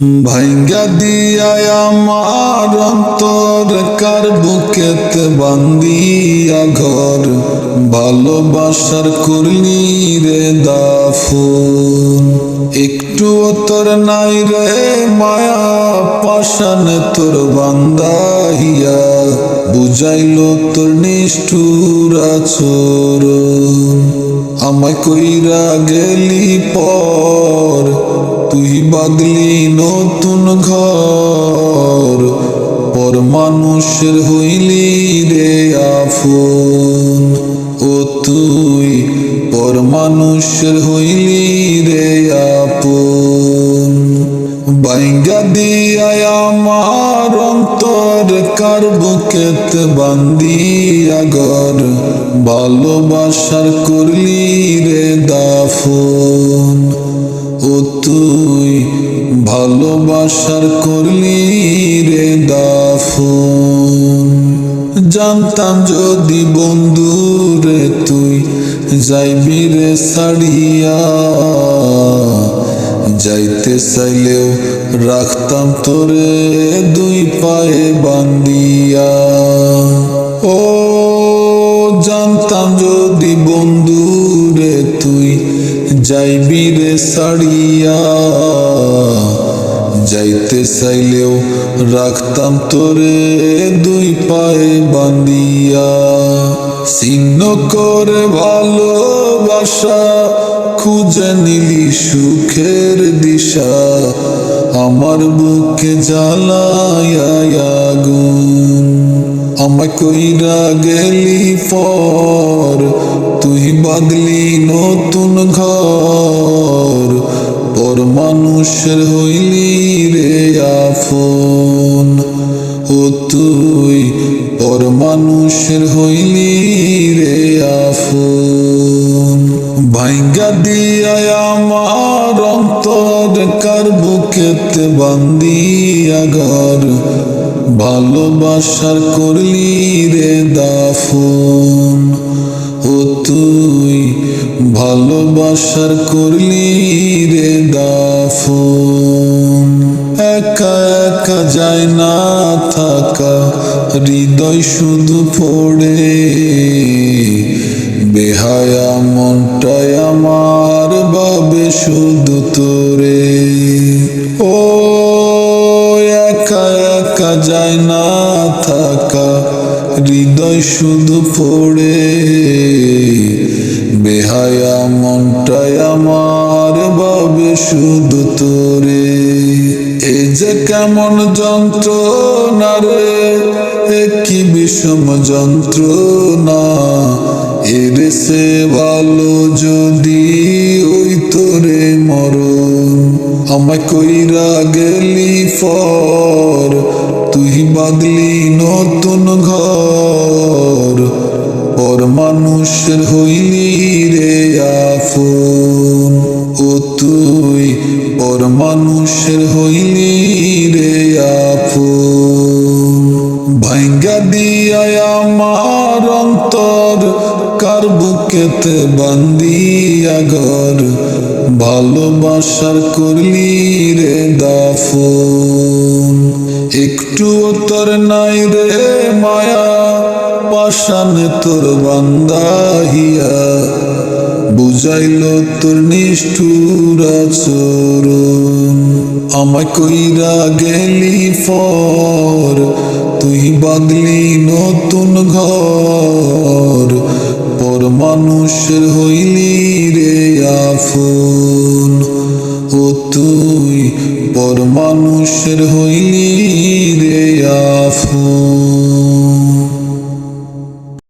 ভাইঙ্গা দিয়া আমার অন্তর, কার বুকেতে বান্দিয়া ঘর? ভালোবাসার করলি রে দাফুন। একটু তোর নাই রে মায়া পাশান তোর বান্দাহিয়া বুঝাইল তোর নিষ্ঠুর আচরণ। আমায় কইরা গেলি পর তুই বাদলি নতুন ঘর, পর মানুষের হইলি রে আফন। ও তুই, পর মানুষের হইলি রে আপন বাইঙ্গা দিয়া আমার অন্তর, কার বুকেতে বান্দিয়া ঘর, ভালোবাসার করলি রে দাফন। ভালোবাসার করলি রে দাফন। জানতাম যদি বন্ধু রে তুই যাইবি রে সাড়িয়া যাইতে চাইলেও রাখতাম তোরে দুই পায়ে বান্দিয়া ও, জানতাম যদি বন্ধু রে তুই যাইবি রে সাড়িয়া যাইতে চাইলেও রাখতাম তোরে দুই পায়ে বান্দিয়া ছিন্ন করে ভালোবাসা খুঁজে নিলি সুখের দিশা। আমার বুকে জ্বালায় আগুন। আমায় কইরা গেলি পর, তুই বাদলি নতুন ঘর। পর মানুষের হইলি রে আফন ও তুই পর মানুষের হইলি রে আফন। ভাইঙ্গা দিয়া আমার অন্তর, কার বুকেতে বান্দিয়া ঘর ভালোবাসার করলি রে দাফন। ও তুই ভালোবাসার করলি রে একা যায় না থাকা। হৃদয় শুধু পড়ে। বেহায়া মনটাই আমার বাবে শুধু তোরে। ও, একা একা যায় না থাকা। হৃদয় শুধু পড়ে। বেহায়া মনটাই আমার বাবে শুধু তোরে। যে কেমন যন্ত্রণা রে, এ কি বিষম যন্ত্রণা? এর সে ভালো যদি ওই তোরে মরণ। আমায় কইরা গেলি ফর, তুই বাদলি নতুন ঘর। পর মানুষের হইলি রে আফন। ও তুই পর মানুষের হইলি ভাইঙ্গা দিয়া আমার অন্তর, কার বুকেতে বান্দিয়া ঘর? ভালোবাসার করলি রে দাফন। একটু তোর নাই রে মায়া পাশানে তোর বান্দাহিয়া বুঝাইল তোর নিষ্ঠুর আচরণ। আমায় কইরা গেলি ফর তুই বাদলি নতুন ঘর, পর মানুষের হইলি রে আফুন। ও তুই, পর মানুষের হইলি রে আফন।